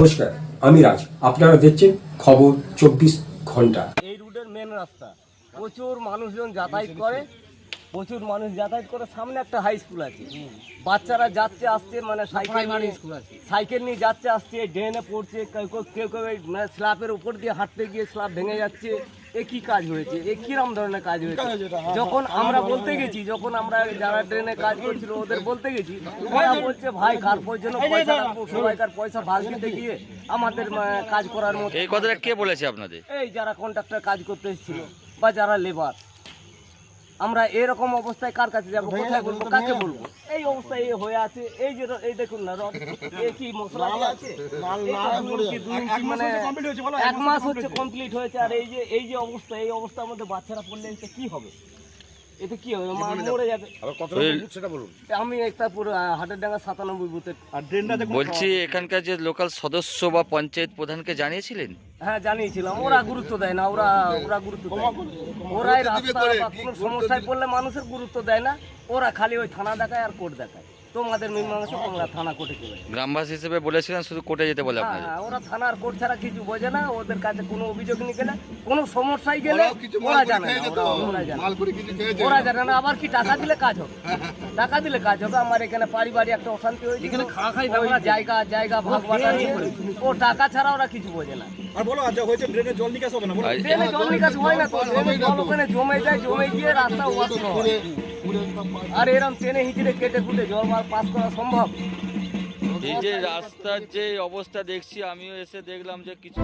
নমস্কার আমি রাজ। আপনারা দেখছেন খবর চব্বিশ ঘণ্টা। এই রুটের মেন রাস্তা। প্রচুর মানুষজন যাতায়াত করে প্রচুর মানুষ যাতায়াত করে। সামনে একটা হাই স্কুল আছে। বাচ্চারা যাচ্ছে আসছে মানে সাইকেল নিয়ে সাইকেল নিয়ে যাচ্ছে আসছে ড্রেনে পড়ছে কেউ কেউ কেউ মানে স্ল্যাবের উপর দিয়ে হাঁটতে গিয়ে স্ল্যাব ভেঙে যাচ্ছে। এ কি কাজ হয়েছে? এ কিরম ধরনের কাজ হয়েছে? যখন আমরা বলতে গেছি যখন আমরা যারা ট্রেনে কাজ করছিল ওদের বলতে গেছি ওরা বলছে ভাই কার জন্য পয়সা সবাইকার পয়সা ভাগ দিতে গিয়ে আমাদের কাজ করার মতো এই কথাটা কে বলেছে আপনাদের? এই যারা কন্ট্রাক্টর কাজ করতে এসেছিল বা যারা লেবার আমরা এরকম অবস্থায় কার কাছে যাব? কোথায় বলব? কাকে বলব? এই অবস্থায় হয়ে আছে এই যে এই দেখুন না রড কি মশলা আছে? মানে এক মাস হচ্ছে কমপ্লিট হয়েছে। আর এই যে এই যে অবস্থা এই অবস্থার মধ্যে বাচ্চারা পড়লে কি হবে? এতে কি হবে? মা মরে যাবে? আমি একটা পুরো হাটের ডাঙ্গা সাতানব্বই বুথের। বলছি এখানকার যে লোকাল সদস্য বা পঞ্চায়েত প্রধানকে জানিয়েছিলেন? হ্যাঁ জানিয়েছিলাম। ওরা গুরুত্ব দেয় না ওরা ওরা গুরুত্ব দেয় ওরাই রাস্তা বা কোনো সমস্যায় পড়লে মানুষের গুরুত্ব দেয় না। ওরা খালি ওই থানা দেখায় আর কোর্ট দেখায়। তোমাদের মীমাংসা তোমরা থানা কোর্টে চলে। গ্রামবাসী হিসেবে বলেছিলেন শুধু কোর্টে যেতে বলে হ্যাঁ হ্যাঁ, ওরা থানার কোর্ট ছাড়া কিছু বোঝে না ওদের কাছে কোনো অভিযোগ নিয়ে গেলে কোনো সমস্যায় গেলে ওরা জানে না ওরা- ওরা জানে না। না আবার কি টাকা দিলে কাজ হবে? টাকা দিলে কাজ হবে আমার এখানে পারিবারিক একটা অশান্তি হয়েছে এখানে খাওয়া খাই জায়গা জায়গা ভাগ বাটা নিয়ে ও টাকা ছাড়া ওরা কিছু বোঝে না। আর বলো আচ্ছা হয়েছে ড্রেনে জল নিকাশ হবে না? বলো। আর জল নিকাশ হয় না তো জল ওখানে জমে যায় জমে গিয়ে রাস্তা ওয়াশ হয়। আর এরকম ট্রেনে হিঁচড়ে কেটে কুটে জল মাল পাস করা সম্ভব? এই যে রাস্তার যে অবস্থা দেখছি, আমিও এসে দেখলাম যে কিছু